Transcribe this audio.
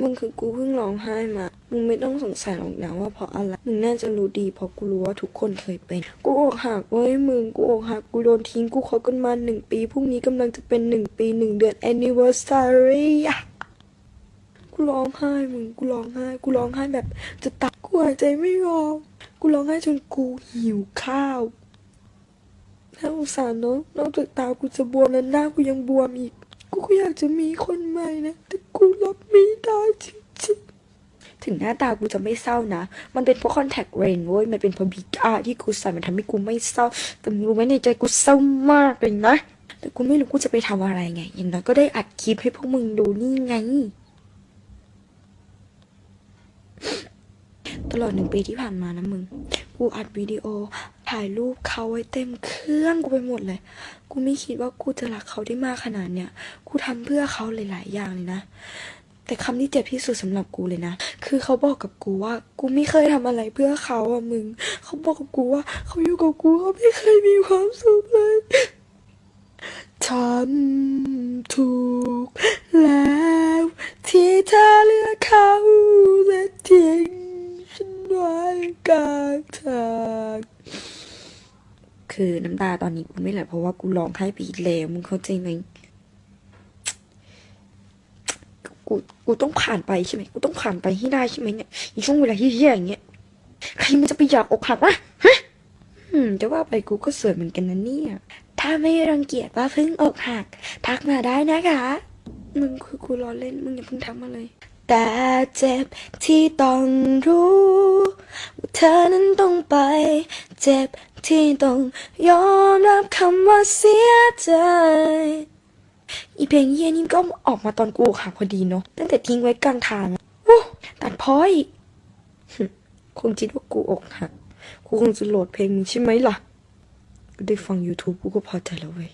มึงคือกูเพิ่งร้องไห้มา มึงไม่ต้องสงสัยหรอกนะว่าเพราะอะไร มึงน่าจะรู้ดีเพราะกูรู้ว่าทุกคนเคยเป็น กูอกหักเว้ยมึง กูอกหัก กูโดนทิ้ง กูคบกันมาหนึ่งปี พรุ่งนี้กำลังจะเป็นหนึ่งปีหนึ่งเดือน anniversary กูร้องไห้มึง กูร้องไห้ กูร้องไห้แบบจะตายกูหายใจไม่ออก กูร้องไห้จนกูหิวข้าวน่าสงสารเนาะนอกจากตากูจะบวมแล้วหน้ากูยังบวมอีก กูก็อยากจะมีคนใหม่นะแต่ กูรับไม่ได้จริงๆ ถึงหน้าตากูจะไม่เศร้านะ มันเป็นเพราะคอนแทคเรนเว้ย มันเป็นเพราะบิ๊กอาที่กูใส่มันทำให้กูไม่เศร้า แต่รู้ไหมในใจกูเศร้ามากเลยนะ แต่กูไม่รู้กูจะไปทำอะไรไง อย่างน้อยก็ได้อัดคลิปให้พวกมึงดูนี่ไงตลอดหนึ่งปีที่ผ่านมานะมึง กูอัดวิดีโอ ถ่ายรูปเขาไว้เต็มเครื่องกูไปหมดเลย กูไม่คิดว่ากูจะรักเขาได้มากขนาดเนี้ย กูทำเพื่อเขาหลาย ๆ อย่างเลยนะ แต่คำที่เจ็บที่สุดสำหรับกูเลยนะ คือเขาบอกกับกูว่า กูไม่เคยทำอะไรเพื่อเขาอะมึง เขาบอกกับกูว่า เขาอยู่กับกูเขาไม่เคยมีความสุขเลยทำถูกแล้วที่เธอเลือกเขาและทิ้งฉันไว้กลางทาง คือน้ำตาตอนนี้กูไม่ไหลเพราะว่ากูร้องไห้ไปอีกแล้วมึงเข้าใจไหมกูกูต้องผ่านไปใช่ไหมกูต้องผ่านไปให้ได้ใช่ไหมเนี่ยในช่วงเวลาที่แย่อย่างเงี้ยใครมันจะไปอยากอกหักวะฮะอืมจะว่าไปกูก็สวยเหมือนกันนะเนี่ย ถ้าไม่รังเกียจว่าเพิ่งอกหัก ทักมาได้นะคะ มึงคือกูล้อเล่นมึงอย่าเพิ่งทำมาเลย แต่เจ็บที่ต้องรู้ว่าเธอนั้นต้องไป เจ็บ ที่ต้องยอมรับคำว่าเสียใจอีเพลงเยี่ยนี่ก็ออกมาตอนกูอกหักพอดีเนาะตั้งแต่ทิ้งไว้กลางทางโอ้ตัดพ้อยคงคิดว่ากูอกหักกูคงจะโหลดเพลงนี้ใช่ไหมล่ะ กูได้ฟัง YouTube กูก็พอใจแล้วเว้ย